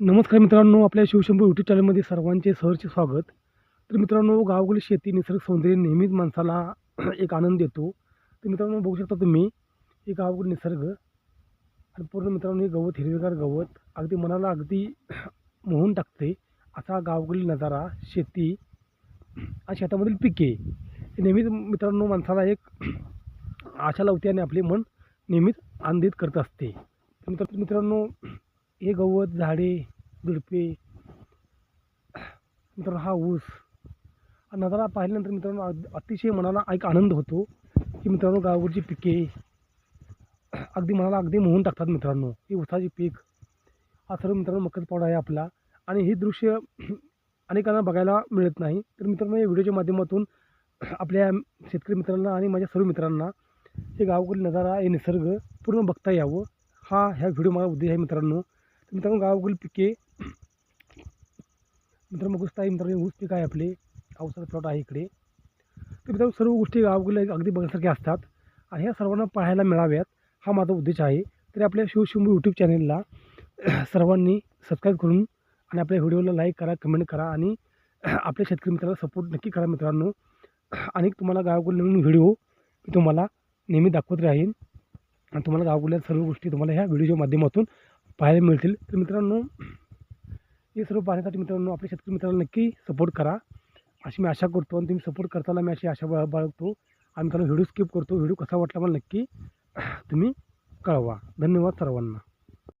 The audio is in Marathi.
नमस्कार मित्रांनो आपल्या शिवशंभू युट्यूब चॅनलमध्ये सर्वांचे सहर्ष स्वागत. तर मित्रांनो गावगडी शेती निसर्ग सौंदर्य नेहमीच माणसाला एक आनंद देतो. तर मित्रांनो बघू शकता तुम्ही हे गावगडी निसर्ग आणि पूर्ण मित्रांनो हे गवत हिरवेगार गवत अगदी मनाला अगदी मोहून टाकते असा गावगुली नजारा शेती आणि शेतामधील पिके हे नेहमीच मित्रांनो माणसाला एक आशा लावते आणि आपले मन नेहमीच आनंदित करत असते. मित्र मित्रांनो हे गवत झाडे झुडपे मित्रांनो हा ऊस. हा नजारा पाहिल्यानंतर मित्रांनो अतिशय मनाला एक आनंद होतो की मित्रांनो गावाकडची पिके अगदी मनाला अगदी मोहून टाकतात मित्रांनो. ही ऊसाची पीक हा सर्व मित्रांनो मकरच पावडा आहे आपला. आणि हे दृश्य अनेकांना बघायला मिळत नाही. तर मित्रांनो या व्हिडिओच्या माध्यमातून आपल्या शेतकरी मित्रांना आणि माझ्या सर्व मित्रांना हे गावाकडील नजारा हे निसर्ग पूर्ण बघता यावं. हा ह्या व्हिडिओ माझा उद्देश आहे मित्रांनो. तर मित्रांनो गावाकडील पिके मित्रांनो गोष्ट आहे मित्रांनो ऊस पीक आहे आपले? पावसाचा प्लॉट आहे इकडे. तर मित्रांनो सर्व गोष्टी गावाकडे अगदी बघण्यासारख्या असतात. आणि ह्या सर्वांना पाहायला मिळाव्यात हा माझा उद्देश आहे. तरी आपल्या शिवशिंभू यूट्यूब चॅनेलला सर्वांनी सबस्क्राईब करून आणि आपल्या व्हिडिओला लाईक करा कमेंट करा आणि आपल्या शेतकरी मित्राला सपोर्ट नक्की करा मित्रांनो. आणि तुम्हाला गावाकडे नवीन व्हिडिओ मी तुम्हाला नेहमी दाखवत राहीन. आणि तुम्हाला गावाकडल्या सर्व गोष्टी तुम्हाला ह्या व्हिडिओच्या माध्यमातून पाहायला मिळतील. तर मित्रांनो हे सर्व पाहण्यासाठी मित्रांनो आपल्या शेतकरी मित्रांना नक्की सपोर्ट करा. अशी मी आशा करतो आणि तुम्ही सपोर्ट करताना मी अशी आशा बा बाळगतो. आम्ही मित्रांनो व्हिडिओ स्किप करतो. व्हिडिओ कसा वाटला मला नक्की तुम्ही कळवा. धन्यवाद सर्वांना.